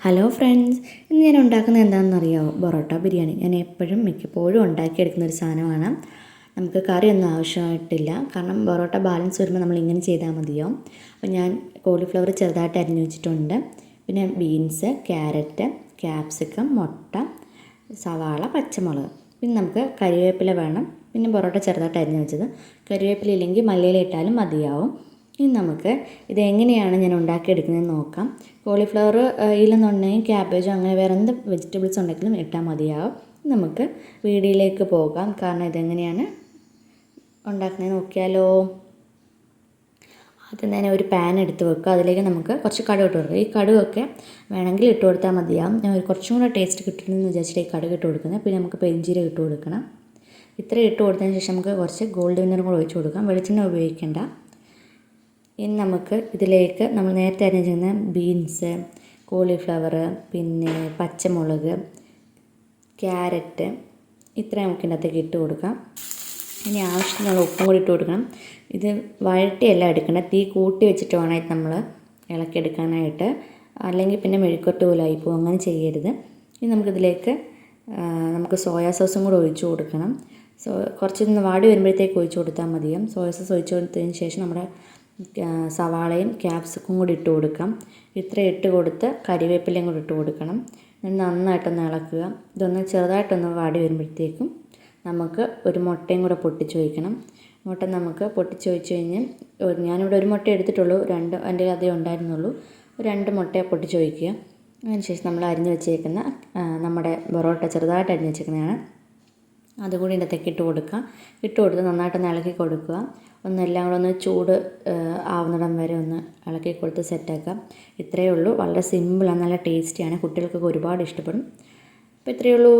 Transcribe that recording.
Hello friends ഇന്ന് ഞാൻ ഉണ്ടാക്കുന്നത് എന്താണെന്ന് അറിയാമോ പൊറോട്ട ബിരിയാണി. ഞാൻ എപ്പോഴും മിക്കപ്പോഴും ഉണ്ടാക്കിയെടുക്കുന്ന ഒരു സാധനമാണ്. നമുക്ക് കറിയൊന്നും ആവശ്യമായിട്ടില്ല. കാരണം പൊറോട്ട ബാലൻസ് വരുമ്പോൾ നമ്മൾ ഇങ്ങനെ ചെയ്താൽ മതിയാവും അപ്പോൾ ഞാൻ കോളിഫ്ലവർ ചെറുതായിട്ട് അരിഞ്ഞു വെച്ചിട്ടുണ്ട്. പിന്നെ ബീൻസ് ക്യാരറ്റ് ക്യാപ്സിക്കം മുട്ട സവാള പച്ചമുളക്. പിന്നെ നമുക്ക് കരിവേപ്പില വേണം. പിന്നെ പൊറോട്ട ചെറുതായിട്ട് അരിഞ്ഞു വെച്ചത്. കരിവേപ്പില ഇല്ലെങ്കിൽ മല്ലിയില ഇട്ടാലും മതിയാവും. ഇനി നമുക്ക് ഇത് എങ്ങനെയാണ് ഞാൻ ഉണ്ടാക്കിയെടുക്കുന്നത് നോക്കാം. കോളിഫ്ലവർ ഇല്ലെന്നുണ്ടെങ്കിൽ ക്യാബേജോ അങ്ങനെ വേറെ എന്ത് വെജിറ്റബിൾസ് ഉണ്ടെങ്കിലും ഇട്ടാൽ മതിയാവും. നമുക്ക് വീഡിയോയിലേക്ക് പോകാം. കാരണം ഇതെങ്ങനെയാണ് ഉണ്ടാക്കുന്നത് നോക്കിയാലോ. ആദ്യം തന്നെ ഒരു പാൻ എടുത്ത് വെക്കുക. അതിലേക്ക് നമുക്ക് കുറച്ച് കടുക് ഇട്ട് കൊടുക്കുക ഈ കടുകൊക്കെ വേണമെങ്കിൽ ഇട്ട് കൊടുത്താൽ മതിയാവും. ഞാൻ ഒരു കുറച്ചും കൂടെ ടേസ്റ്റ് കിട്ടണമെന്ന് വിചാരിച്ചിട്ട് ഈ കടുക് ഇട്ട് കൊടുക്കുന്നത്. പിന്നെ നമുക്ക് പെരിഞ്ചീരം ഇട്ട് കൊടുക്കണം. ഇത്രയും ഇട്ട് കൊടുത്തതിന് ശേഷം നമുക്ക് കുറച്ച് ഗോൾഡ് വിന്നറും കൂടെ ഒഴിച്ച് കൊടുക്കാം. വെളിച്ചെണ്ണ ഉപയോഗിക്കേണ്ട. ഇനി നമുക്ക് ഇതിലേക്ക് നമ്മൾ നേരത്തെ അരിഞ്ഞിരുന്ന ബീൻസ് കോളിഫ്ലവർ പിന്നെ പച്ചമുളക് ക്യാരറ്റ് ഇത്രയും നമുക്ക് ഇതിനകത്തേക്ക് ഇട്ട് കൊടുക്കാം. ഇനി ആവശ്യത്തിനുള്ള ഉപ്പും കൂടി ഇട്ട് കൊടുക്കണം. ഇത് വഴട്ടിയല്ല എടുക്കണം തീ കൂട്ടി വെച്ചിട്ട് വേണം നമ്മൾ ഇളക്കിയെടുക്കാനായിട്ട്. അല്ലെങ്കിൽ പിന്നെ മെഴുക്കൊട്ട് പോലെ പോകും അങ്ങനെ ചെയ്യരുത്. ഇനി നമുക്കിതിലേക്ക് നമുക്ക് സോയാ സോസും കൂടെ ഒഴിച്ചു കൊടുക്കണം. സോ കുറച്ചൊന്ന് വാടി വരുമ്പോഴത്തേക്ക് ഒഴിച്ചു കൊടുത്താൽ മതിയും സോയ സോസ് ഒഴിച്ചു കൊടുത്തതിന് ശേഷം നമ്മുടെ സവാളയും ക്യാപ്സിക്കും കൂടി ഇട്ട് കൊടുക്കാം. ഇത്ര ഇട്ട് കൊടുത്ത് കരിവേപ്പിലയും കൂടി ഇട്ട് കൊടുക്കണം. എന്നിട്ട് നന്നായിട്ടൊന്ന് ഇളക്കുക. ഇതൊന്ന് ചെറുതായിട്ടൊന്ന് വാടി വരുമ്പോഴത്തേക്കും നമുക്ക് ഒരു മുട്ടയും കൂടെ പൊട്ടിച്ച് വയ്ക്കണം മുട്ട നമുക്ക് പൊട്ടിച്ച് വെച്ച് കഴിഞ്ഞ് ഞാനിവിടെ ഒരു മുട്ട എടുത്തിട്ടുള്ളൂ. രണ്ട് എന്റെ അതേ ഉണ്ടായിരുന്നുള്ളൂ. രണ്ട് മുട്ട പൊട്ടിച്ച് വയ്ക്കുക അതിനുശേഷം നമ്മൾ അരിഞ്ഞു വെച്ചേക്കുന്ന നമ്മുടെ പൊറോട്ട ചെറുതായിട്ട് അരിഞ്ഞ് വെച്ചേക്കുന്നതാണ്. അതുകൂടി ഇതിനകത്തേക്ക് ഇട്ട് കൊടുക്കുക ഇട്ട് കൊടുത്ത് നന്നായിട്ടൊന്ന് ഇളക്കി കൊടുക്കുക. ഒന്ന് എല്ലാം കൂടെ ഒന്ന് ചൂട് ആവുന്നിടം വരെ ഒന്ന് ഇളക്കി കൊടുത്ത് സെറ്റാക്കാം. ഇത്രയേ ഉള്ളൂ. വളരെ സിമ്പിളാണ് നല്ല ടേസ്റ്റിയാണ്. കുട്ടികൾക്കൊക്കെ ഒരുപാട് ഇഷ്ടപ്പെടും. അപ്പോൾ ഇത്രയേ ഉള്ളൂ.